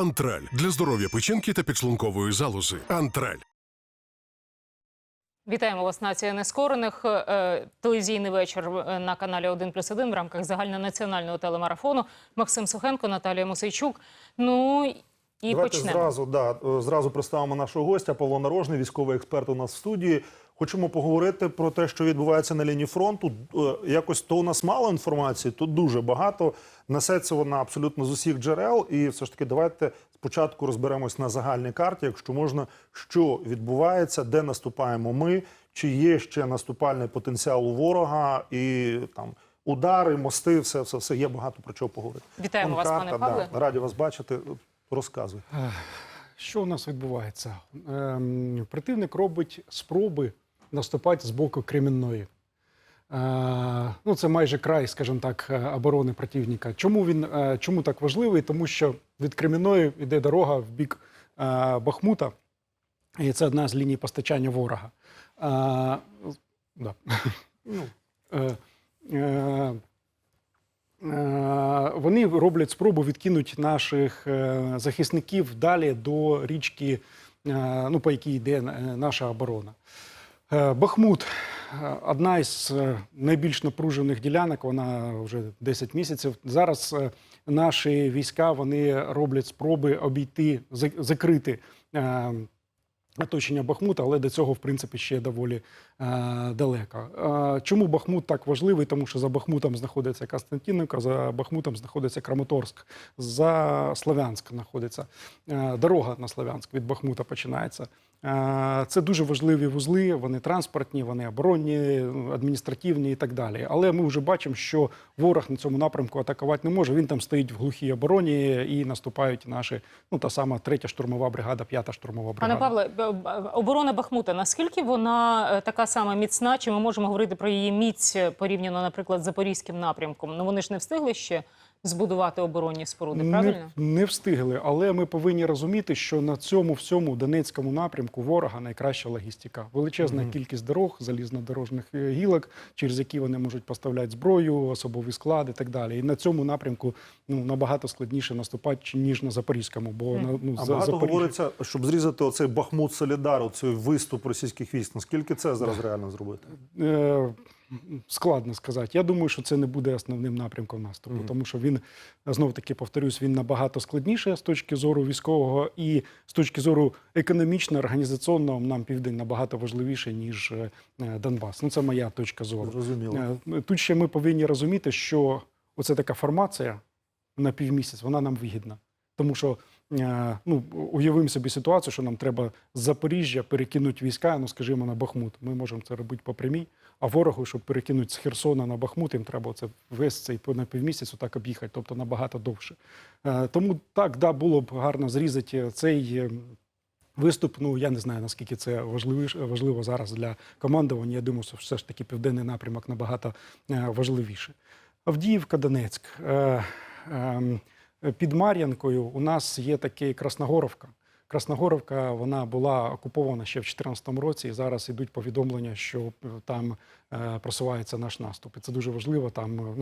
Антраль для здоров'я печінки та підшлункової залози. Антраль. Вітаємо вас, нація нескорених. Е, Телевізійний вечір е, на каналі 1 плюс 1 в рамках загальнонаціонального телемарафону. Максим Сухенко, Наталія Мосейчук. Ну і Давайте почнемо. зразу, да, е, зразу представимо нашого гостя Павло Нарожний, військовий експерт у нас в студії. Хочемо поговорити про те, що відбувається на лінії фронту. Е, Якось то у нас мало інформації, тут дуже багато. Несеться вона абсолютно з усіх джерел. І все ж таки, давайте спочатку розберемось на загальній карті, якщо можна, що відбувається, де наступаємо ми, чи є ще наступальний потенціал у ворога і там. Удари, мости, все, все, все є багато про чого поговорити. Вітаємо вас, пане Павле. Да, раді вас бачити. Розказуй. Що у нас відбувається? Ем, противник робить спроби наступати з боку Кремінної. Е, ну, це майже край, скажімо так, е, оборони противника. Чому він е, чому так важливий? Тому що від Кремінної йде дорога в бік Бахмута, і це одна з ліній постачання ворога. Да. Ну, Е, е, Е, Вони роблять спробу відкинути наших захисників далі до річки, ну, по якій йде наша оборона. Е, Бахмут е, одна із е, найбільш напружених ділянок, вона вже 10 місяців. Зараз наші війська вони роблять спроби обійти, закрити. Оточення Бахмута, але до цього, в принципі, ще доволі далеко. Чому Бахмут так важливий? Тому що за Бахмутом знаходиться Константинівка, за Бахмутом знаходиться Краматорськ, за Слов'янськ знаходиться дорога на Слов'янськ від Бахмута починається. Е, це дуже важливі вузли, вони транспортні, вони оборонні, адміністративні і так далі. Але ми вже бачимо, що ворог на цьому напрямку атакувати не може. Він там стоїть в глухій обороні і наступають наші, ну та сама третя штурмова бригада, п'ята штурмова бригада. Пане б- оборона Бахмута. Наскільки вона е, така сама міцна? Чи ми можемо говорити про її міць порівняно, наприклад, з запорізьким напрямком? Ну вони ж не встигли ще збудувати оборонні споруди, правильно? Не, не встигли, але ми повинні розуміти, що на цьому всьому Донецькому напрямку ворога найкраща логістика. Величезна кількість дорог, залізнодорожних е, гілок, через які вони можуть поставляти зброю, особовий склад і так далі. І на цьому напрямку ну набагато складніше наступати ніж на запорізькому, бо на ну А за- багато Запоріжжя- говориться, щоб зрізати оцей Бахмут Солідар, оцей виступ російських військ. Наскільки це зараз реально зробити? Складно сказати. Я думаю, що це не буде основним напрямком наступу, тому що він знов таки повторюсь, він набагато складніше з точки зору військового і з точки зору економічно організаційного нам південь набагато важливіше ніж е, Донбас. Ну це моя точка зору. Зрозуміло. Е, Тут ще ми повинні розуміти, що оце така формація на півмісяць, вона нам вигідна. Тому що ну, уявимо собі ситуацію, що нам треба з Запоріжжя перекинути війська, ну скажімо, на Бахмут. Ми можемо це робити по прямій, а ворогу, щоб перекинути з Херсона на Бахмут, їм треба це весь цей на півмісяцю так об'їхати, тобто набагато довше. Е, Тому так, да, було б гарно зрізати цей. е, Виступ, ну я не знаю наскільки це важливо, зараз для командування. Я думаю, що все ж таки південний напрямок набагато е, важливіше. Авдіївка, Донецьк. Е, ем, Під Мар'янкою у нас є такий Красногоровка. Красногоровка вона була окупована ще в 2014 році, і зараз йдуть повідомлення, що е, там е, просувається наш наступ. І це дуже важливо. Там е,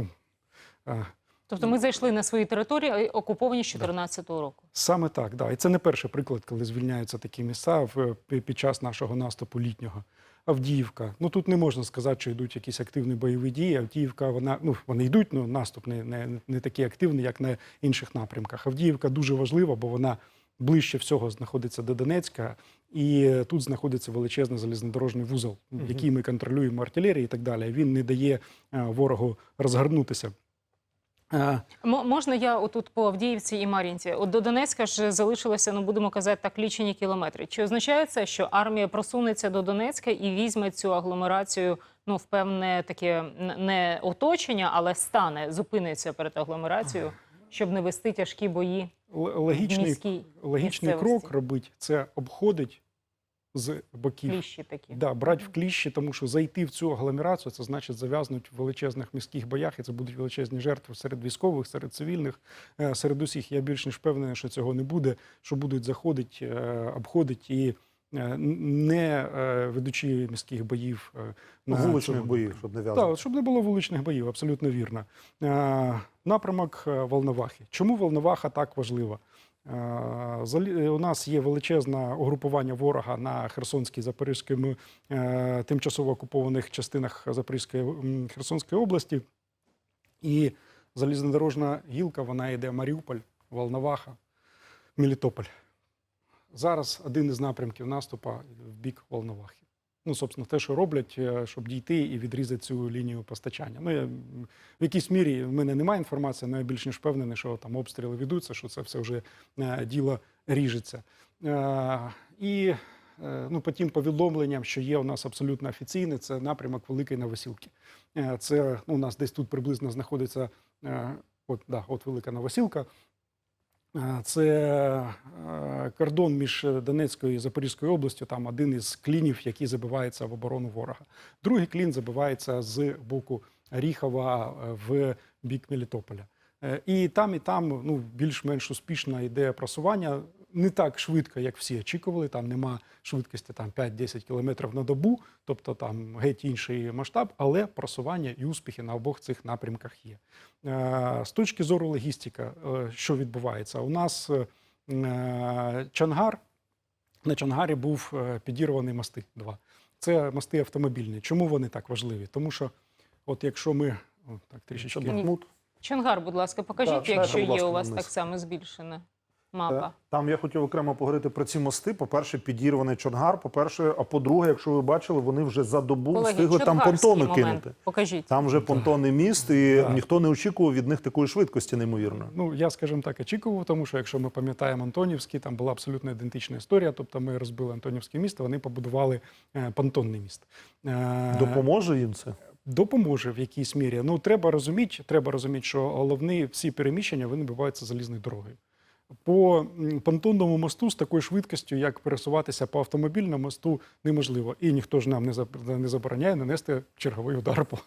ну, Тобто ми зайшли на свої території, окуповані з 2014 року. Саме так, да. І це не перший приклад, коли звільняються такі місця в, під час нашого наступу літнього. Авдіївка. Ну тут не можна сказати, що йдуть якісь активні бойові дії. Авдіївка, вона ну вони йдуть, ну наступ не, не, не такий активний, як на інших напрямках. Авдіївка дуже важлива, бо вона ближче всього знаходиться до Донецька, і тут знаходиться величезний залізнодорожний вузол, який ми контролюємо артилерії і так далі. Він не дає е, ворогу розгорнутися. Е, можна я отут по Авдіївці і Мар'їнці? От до Донецька ж залишилося, ну будемо казати так, лічені кілометри. Чи означає це, що армія просунеться до Донецька і візьме цю агломерацію, ну в певне таке не оточення, але стане, зупиниться перед агломерацією, щоб не вести тяжкі бої логічний міській Логічний крок робить це обходить з боків. кліщі такі. Да, брати в кліщі, тому що зайти в цю агломерацію, це значить зав'язнуть в величезних міських боях, і це будуть величезні жертви серед військових, серед цивільних, е, серед усіх. Я більш ніж впевнений, що цього не буде, що будуть заходити, е, обходити і е, не ведучи міських боїв на Вуличних цьому боїв, щоб не в'язати. Так, щоб не було вуличних боїв, абсолютно вірно. Напрямок Волновахи. Чому Волноваха так важлива? Е, е, У нас є величезне угрупування ворога на Херсонській Запорізькому е, тимчасово окупованих частинах Запорізької Херсонської області. І залізнодорожна гілка, вона йде Маріуполь, Волноваха, Мелітополь. Зараз один із напрямків наступу в бік Волновахи. Ну, собственно, те, що роблять, е, щоб дійти і відрізати цю лінію постачання. Ну, я, в якійсь мірі в мене немає інформації, але я більш ніж впевнений, що там обстріли ведуться, що це все вже е, діло ріжеться. Е, і ну, по тим повідомленням, що є у нас абсолютно офіційне, це напрямок Великої Новосілки. Це ну, у нас десь тут приблизно знаходиться от, да, от Велика Новосілка. Е, Це е, кордон між Донецькою і Запорізькою областю, там один із клінів, який забивається в оборону ворога. Другий клін забивається з боку Ріхова е, в бік Мелітополя. І там, і там ну, більш-менш успішно йде просування. Не так швидко, як всі очікували. Там нема швидкості там 5-10 кілометрів на добу, тобто там геть інший масштаб, але просування і успіхи на обох цих напрямках є. Е, З точки зору логістики, е, що відбувається? У нас е, Чангар на Чангарі був підірваний мости. Два. Це мости автомобільні. Чому вони так важливі? Тому що, от якщо ми о, так трішечки. Чонгар, будь ласка, покажіть, Так, якщо є у вас вниз. так само збільшена мапа. Там я хотів окремо поговорити про ці мости. По-перше, підірваний Чонгар. По-перше, а по-друге, якщо ви бачили, вони вже за добу Колеги, встигли там понтони момент. кинути. Покажіть. Там вже понтонний міст, і Так. ніхто не очікував від них такої швидкості, неймовірно. Ну, я, скажімо так, очікував, тому що якщо ми пам'ятаємо Антонівський, там була абсолютно ідентична історія. Тобто ми розбили Антонівське місто, вони побудували е, понтонний міст. Е, Допоможе їм це? допоможе в якійсь мірі. Ну треба розуміти, треба розуміти, що головні всі переміщення вони відбуваються залізною дорогою. По понтонному мосту з такою швидкістю, як пересуватися по автомобільному мосту, неможливо. І ніхто ж нам не забороняє нанести черговий удар по,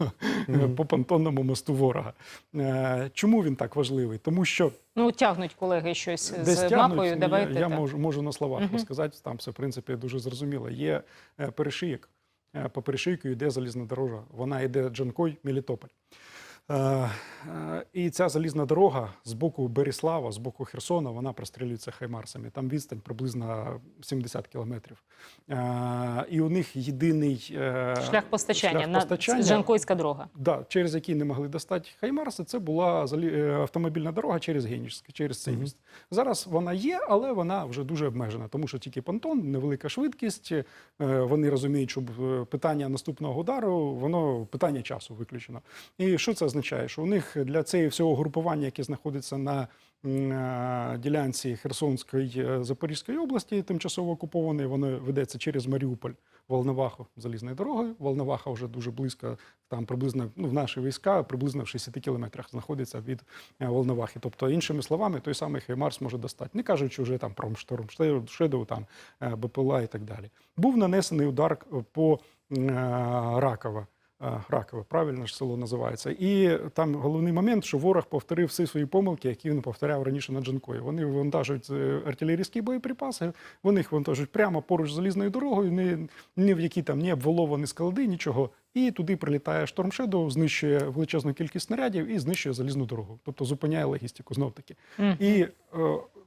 по понтонному мосту ворога. Е, Чому він так важливий? Тому що Ну, тягнуть колеги щось Десь з тягнуть, мапою. Давайте я, я можу, можу на словах Мгм. розказати, там все в принципі дуже зрозуміло. Є е, перешийок. Е, По перешийку йде залізна дорога. Вона йде Джанкой, Мелітополь. Е, е, І ця залізна дорога з боку Беріслава, з боку Херсона, вона прострілюється хаймарсами. Там відстань приблизно 70 кілометрів. Е, І у них єдиний Шлях постачання, шлях на Жанкойська дорога. Да, через який не могли достати Хаймарси, це була автомобільна дорога через Генічськ, через цей міст. Зараз вона є, але вона вже дуже обмежена, тому що тільки понтон, невелика швидкість. Вони розуміють, що питання наступного удару, воно питання часу виключено. І що це означає? Що у них для цієї всього групування, яке знаходиться на е, ділянці Херсонської е, Запорізької області, тимчасово окупованої, воно ведеться через Маріуполь. Волноваху залізною дорогою. Волноваха вже дуже близько, там приблизно ну, в наші війська приблизно в 60 кілометрах знаходиться від е, Волновахи. Тобто, іншими словами, той самий Хаймарс може достати, не кажучи вже там про Шторм Шедоу, там БПЛА і так далі. Був нанесений удар по Ракова. Ракове, правильно ж село називається. І там головний момент, що ворог повторив всі свої помилки, які він повторяв раніше на Джанкої. Вони вантажують е, артилерійські боєприпаси, вони їх вантажують прямо поруч з залізною дорогою, ні, ні в які там ні обваловані склади, нічого. І туди прилітає Shadow, знищує величезну кількість снарядів і знищує залізну дорогу, тобто зупиняє логістику знов таки. Мгм. І е,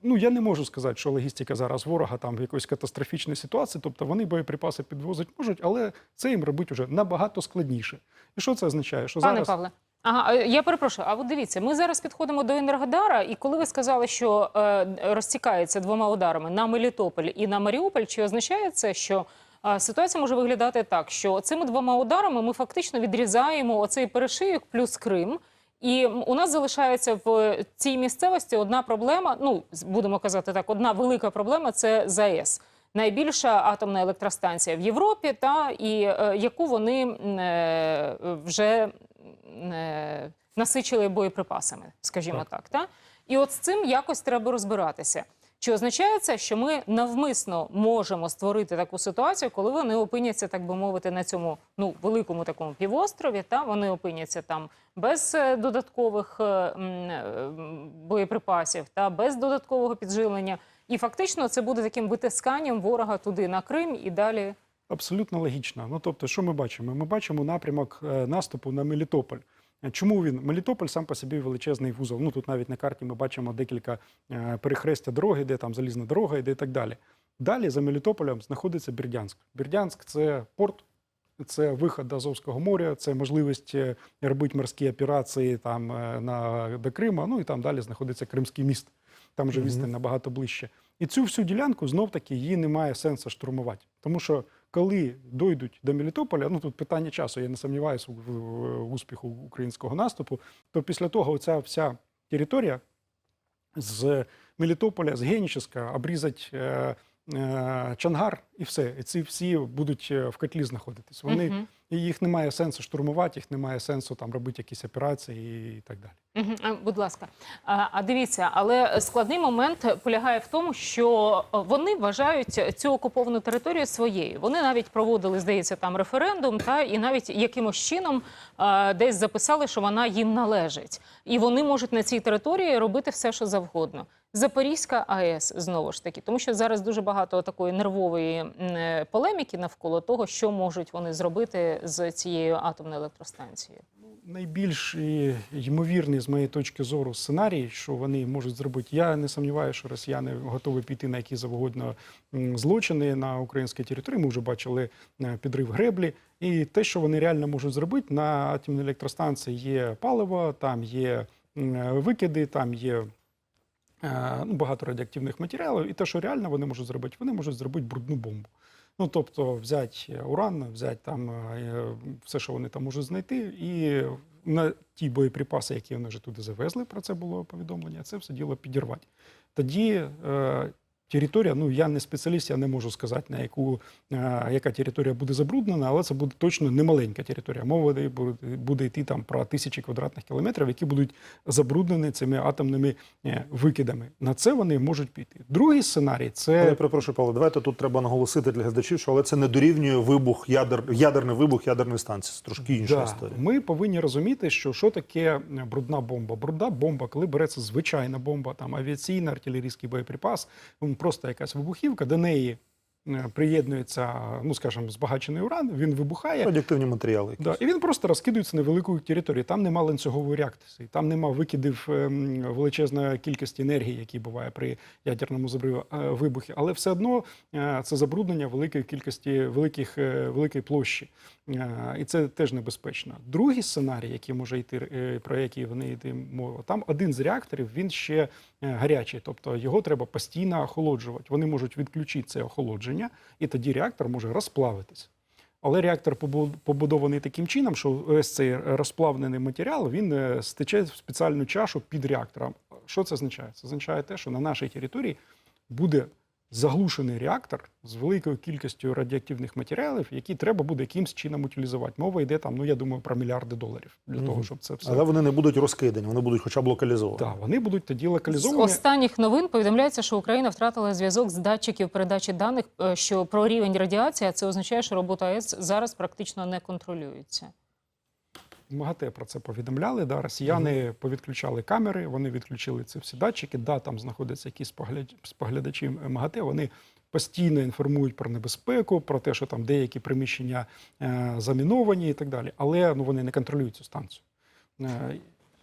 ну я не можу сказати, що логістика зараз ворога там в якоїсь катастрофічній ситуації. Тобто вони боєприпаси підвозити можуть, але це їм робити вже набагато складніше. І що це означає? Що Пане зараз Павле, ага, я перепрошую. А от дивіться, ми зараз підходимо до Енергодара, і коли ви сказали, що е, розтікається двома ударами на Мелітополь і на Маріуполь, чи означає це, що е, ситуація може виглядати так, що цими двома ударами ми фактично відрізаємо оцей перешийок плюс Крим. І у нас залишається в цій місцевості одна проблема. Ну будемо казати так, одна велика проблема це ЗАЕС. Найбільша атомна електростанція в Європі, та і е, яку вони е, вже е, насичили боєприпасами, скажімо так. Так. та? І от з цим якось треба розбиратися. Чи означає це, що ми навмисно можемо створити таку ситуацію, коли вони опиняться, так би мовити, на цьому ну великому такому півострові? Та вони опиняться там без е, додаткових е, е, боєприпасів та без додаткового підживлення. І фактично це буде таким витисканням ворога туди на Крим і далі. абсолютно логічно. Ну тобто, що ми бачимо? Ми бачимо напрямок наступу на Мелітополь. Чому він? Мелітополь сам по собі величезний вузол. Ну тут навіть на карті ми бачимо декілька е, перехрестя дороги, де там залізна дорога йде і так далі. Далі за Мелітополем знаходиться Бердянськ. Бердянськ це порт, це виход до Азовського моря, це можливість е, робити морські операції там е, на до Крима. Ну і там далі знаходиться Кримський міст. Там вже відстань набагато ближче. І цю всю ділянку знов таки її немає сенсу штурмувати. Тому що коли дойдуть до Мелітополя, ну тут питання часу, я не сумніваюся в, успіху українського наступу, то після того оця вся територія з Мелітополя, з Геніческа обрізати е, е, Чангар і все. І ці всі будуть е, в котлі знаходитись. Вони і їх немає сенсу штурмувати, їх немає сенсу там робити якісь операції і так далі. А, Будь ласка, а а дивіться, але складний момент полягає в тому, що е, вони вважають цю окуповану територію своєю. Вони навіть проводили, здається, там референдум, та і навіть якимось чином е, десь записали, що вона їм належить, і вони можуть на цій території робити все, що завгодно. Запорізька АЕС знову ж таки, тому що зараз дуже багато такої нервової е, полеміки навколо того, що можуть вони зробити з цією атомною електростанцією. Найбільш е, ймовірний з моєї точки зору сценарій, що вони можуть зробити. Я не сумніваюся, що росіяни готові піти на які завгодно злочини на українській території. Ми вже бачили е, підрив греблі. І те, що вони реально можуть зробити, на атомній електростанції є паливо, там є викиди, там є. Е, Ну, багато радіоактивних матеріалів, і те, що реально вони можуть зробити, вони можуть зробити брудну бомбу. Ну, тобто, взяти уран, взяти там е, все, що вони там можуть знайти, і на ті боєприпаси, які вони вже туди завезли, про це було повідомлення, це все діло підірвати. Тоді е, територія, ну я не спеціаліст, я не можу сказати, на яку е, яка територія буде забруднена, але це буде точно немаленька територія. Мова буде, буде йти там про тисячі квадратних кілометрів, які будуть забруднені цими атомними е, викидами. На це вони можуть піти. Другий сценарій це Але я перепрошую, Павло, давайте тут треба наголосити для глядачів, що але це не дорівнює вибух ядер, ядерний вибух ядерної станції. Це трошки інша Да. історія. Ми повинні розуміти, що що таке брудна бомба. Брудна бомба, коли береться звичайна бомба, там авіаційна, артилерійський боєприпас, просто якась вибухівка, до неї приєднується, ну скажімо, збагачений уран, він вибухає. Радіоактивні матеріали. якісь. Да, і він просто розкидується на велику територію. Там нема ланцюгової реакції, там нема викидів ем, величезної кількості енергії, які буває при ядерному е, вибухі. Але все одно е, це забруднення великої кількості великих, е, великої площі. Е, І це теж небезпечно. Другий сценарій, який може йти, е, про який вони йде мова, там один з реакторів він ще е, гарячий, тобто його треба постійно охолоджувати. Вони можуть відключити це охолодження, і тоді реактор може розплавитись. Але реактор побудований таким чином, що весь цей розплавлений матеріал він е, стече в спеціальну чашу під реактором. Що це означає? Це означає те, що на нашій території буде заглушений реактор з великою кількістю радіоактивних матеріалів, які треба буде якимсь чином утилізувати. Мова йде там, ну я думаю, про мільярди доларів для того, щоб це все. Але вони не будуть розкидані, вони будуть хоча б локалізовані. Так, вони будуть тоді З локалізовані. останніх новин повідомляється, що Україна втратила зв'язок з датчиків передачі даних, е, що про рівень радіації, а це означає, що робота АЕС зараз практично не контролюється. МАГАТЕ про це повідомляли. Да, росіяни повідключали камери, вони відключили ці всі датчики. Да, там знаходяться якісь спогляд- споглядачі МАГАТЕ. Вони постійно інформують про небезпеку, про те, що там деякі приміщення е, заміновані і так далі. Але ну вони не контролюють цю станцію.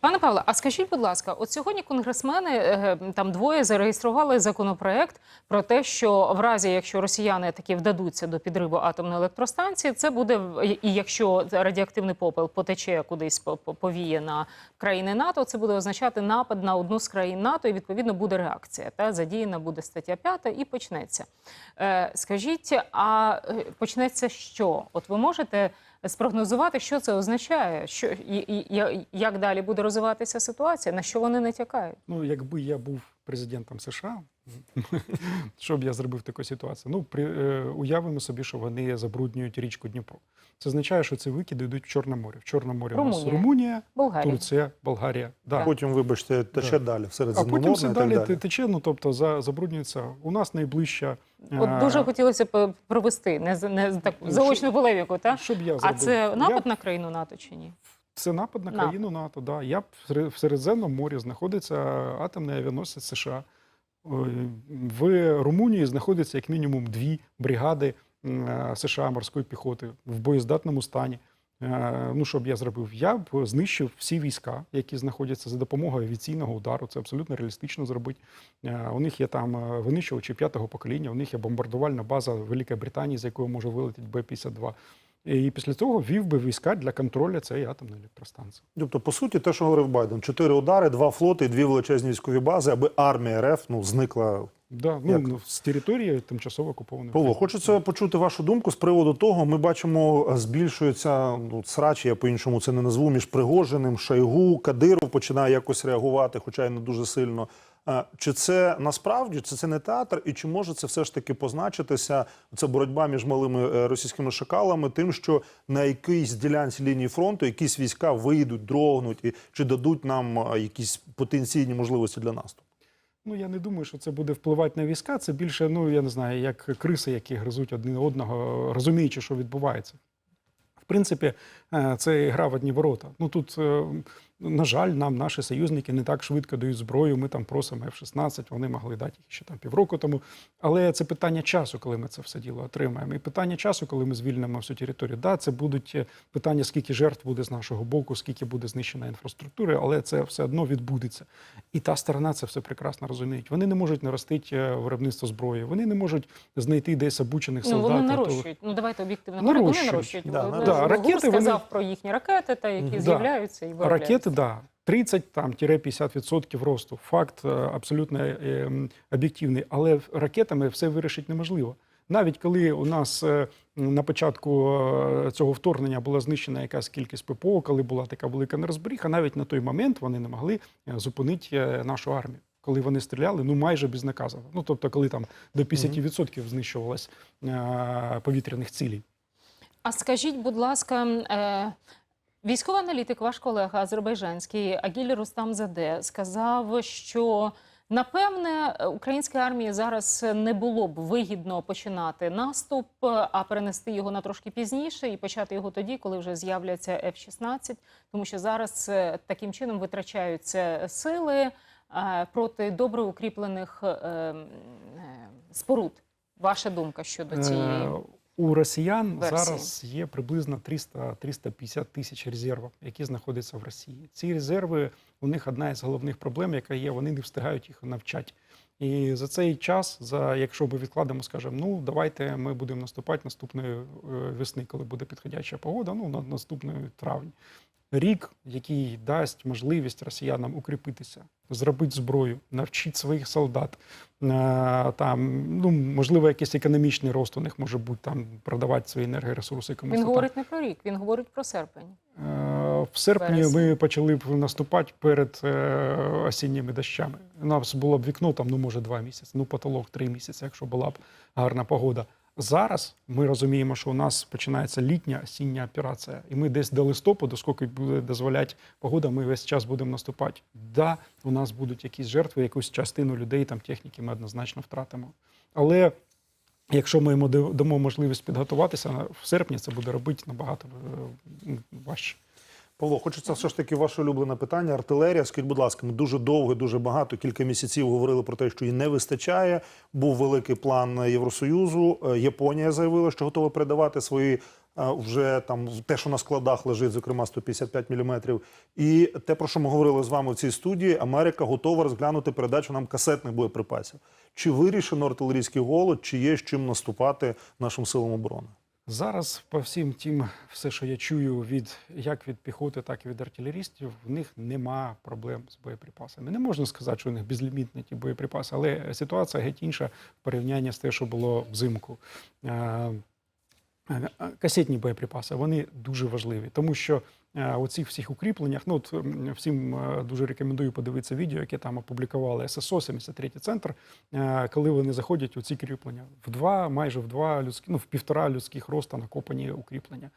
Пане Павле, а скажіть, будь ласка, от сьогодні конгресмени е, там двоє зареєстрували законопроект про те, що в разі, якщо росіяни таки вдадуться до підриву атомної електростанції, це буде і якщо радіоактивний попел потече кудись по- по- повіє на країни НАТО, це буде означати напад на одну з країн НАТО, і відповідно буде реакція. Та задіяна буде стаття 5 і почнеться. Е, скажіть, а е, почнеться що? От ви можете спрогнозувати, що це означає, що і, і, я- як далі буде розвиватися ситуація, на що вони натякають? Ну, якби я був президентом США, що б я зробив в такій ситуації? Ну, при, е, уявимо собі, що вони забруднюють річку Дніпро. Це означає, що ці викиди йдуть в Чорне море. В Чорне море у нас Румунія. Болгарія. Турція, Болгарія. Да. Потім, вибачте, тече далі, в А потім все і так далі далі. тече, ну тобто за, забруднюється. У нас найближча. От е, дуже хотілося б провести не, не з таку Ну, заочну полеміку, так? Що б я А це напад Я, на країну НАТО чи ні? це напад на країну НАТО. Да. Я в Середземному морі знаходиться атомний авіаносець США. В Румунії знаходиться як мінімум дві бригади е, США морської піхоти в боєздатному стані. Е, Ну, що б я зробив? Я б знищив всі війська, які знаходяться за допомогою авіаційного удару. Це абсолютно реалістично зробити. Е, У них є там е, винищувачі п'ятого покоління, у них є бомбардувальна база Великої Британії, з якої може вилетіти Б-52. І після того ввів би війська для контролю цієї атомної електростанції. Тобто, по суті, те, що говорив Байден: чотири удари, два флоти дві величезні військові бази, аби армія РФ ну зникла. Да, ну, Як? ну, з території тимчасово окупованої. Павло, хочеться почути вашу думку з приводу того. Ми бачимо, збільшується ну, срач, я по-іншому це не назву між Пригожиним, Шойгу, Кадиров починає якось реагувати, хоча й не дуже сильно. А, Чи це насправді, чи це не театр, і чи може це все ж таки позначитися? Це боротьба між малими е, російськими шакалами, тим, що на якійсь ділянці лінії фронту якісь війська вийдуть, дрогнуть, і чи дадуть нам е, якісь потенційні можливості для наступу? Ну я не думаю, що це буде впливати на війська. Це більше, ну я не знаю, як криси, які гризуть один одного, розуміючи, що відбувається. В принципі, е, це гра в одні ворота. Ну тут, е, на жаль, нам наші союзники не так швидко дають зброю. Ми там просимо F-16, вони могли дати їх ще там півроку тому. Але це питання часу, коли ми це все діло отримаємо. І питання часу, коли ми звільнимо всю територію. Да, це будуть е, питання, скільки жертв буде з нашого боку, скільки буде знищена інфраструктура, але це все одно відбудеться. І та сторона це все прекрасно розуміють. Вони не можуть наростити е, виробництво зброї, вони не можуть знайти десь обучених Ну, вони нарощують. Ну давайте об'єктивно говорити. Вони Нарощують. нарощують. Да, да, ракети, сказав вони- про їхні ракети, та які Да. з'являються і виробляються. Ракети, да. 30 там 50% росту. Факт е, абсолютно е, об'єктивний. Але ракетами все вирішити неможливо. Навіть коли у нас е, на початку цього вторгнення була знищена якась кількість ППО, коли була така велика нерозберіха, навіть на той момент вони не могли зупинити нашу армію. Коли вони стріляли, ну майже безнаказово. Ну тобто, коли там до 50% знищувалось повітряних цілей. А скажіть, будь ласка, військовий аналітик, ваш колега азербайджанський Агіль Рустам Заде сказав, що напевне українській армії зараз не було б вигідно починати наступ, а перенести його на трошки пізніше і почати його тоді, коли вже з'являться F-16, тому що зараз е, таким чином витрачаються сили е, проти добре укріплених е, споруд. Ваша думка щодо цієї? У росіян версії. зараз є приблизно 300-350 тисяч резервів, які знаходяться в Росії. Ці резерви у них одна із головних проблем, яка є, вони не встигають їх навчати. І за цей час, за якщо ми відкладемо, скажемо, ну давайте ми будемо наступати наступної е, весни, коли буде підходяща погода, ну на наступної травні. Рік, який дасть можливість росіянам укріпитися, зробити зброю, навчити своїх солдат. е, Там, ну, можливо, якийсь економічний рост у них може бути там продавати свої енергоресурси комусь. Він там. говорить не про рік, він говорить про серпень. Е, В серпні ми почали б наступати перед е, осінніми дощами. У нас було б вікно там, ну може, два місяці, ну потолок три місяці, якщо була б гарна погода. Зараз ми розуміємо, що у нас починається літня осіння операція, і ми десь до листопаду, скільки буде дозволяти погода, ми весь час будемо наступати. Да, у нас будуть якісь жертви, якусь частину людей, там техніки ми однозначно втратимо. Але якщо ми йому дамо можливість підготуватися в серпні, це буде робити набагато е, важче. Павло, хочеться все ж таки ваше улюблене питання. Артилерія. Скажіть, будь ласка, ми дуже довго, дуже багато, кілька місяців говорили про те, що її не вистачає. Був великий план Євросоюзу. Е, Японія заявила, що готова передавати свої е, вже там те, що на складах лежить, зокрема 155 мм. І те, про що ми говорили з вами в цій студії, Америка готова розглянути передачу нам касетних боєприпасів. Чи вирішено артилерійський голод, чи є з чим наступати нашим силам оборони? Зараз по всім тим, все, що я чую від як від піхоти, так і від артилерістів, в них нема проблем з боєприпасами. Не можна сказати, що у них безлімітні ті боєприпаси, але ситуація геть інша в порівнянні з те, що було взимку. Е, е, Касетні боєприпаси вони дуже важливі, тому що у цих всіх укріпленнях, ну от всім е, дуже рекомендую подивитися відео, яке там опублікували ССО, 73 центр, е, коли вони заходять у ці кріплення. В два, майже в два людські, ну в півтора людських роста накопані укріплення.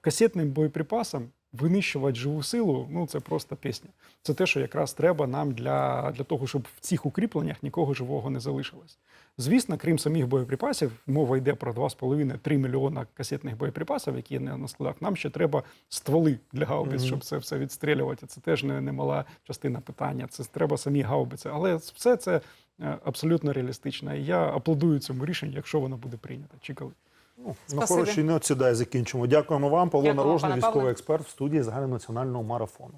Касетним боєприпасам винищувати живу силу ну це просто пісня. Це те, що якраз треба нам для, для того, щоб в цих укріпленнях нікого живого не залишилось. Звісно, крім самих боєприпасів, мова йде про 2,5-3 мільйона касетних боєприпасів, які є на складах. Нам ще треба стволи для гаубиць, Мгм. щоб це все відстрілювати. Це теж не, не мала частина питання. Це треба самі гаубиці. Але все це е, абсолютно реалістично. І я аплодую цьому рішенню, якщо воно буде прийнято. Чи коли. Ну, на хорошій не сідай закінчимо. Дякуємо вам, Павло Дякую, Нарожний, пане військовий Павле. експерт в студії загальнонаціонального марафону.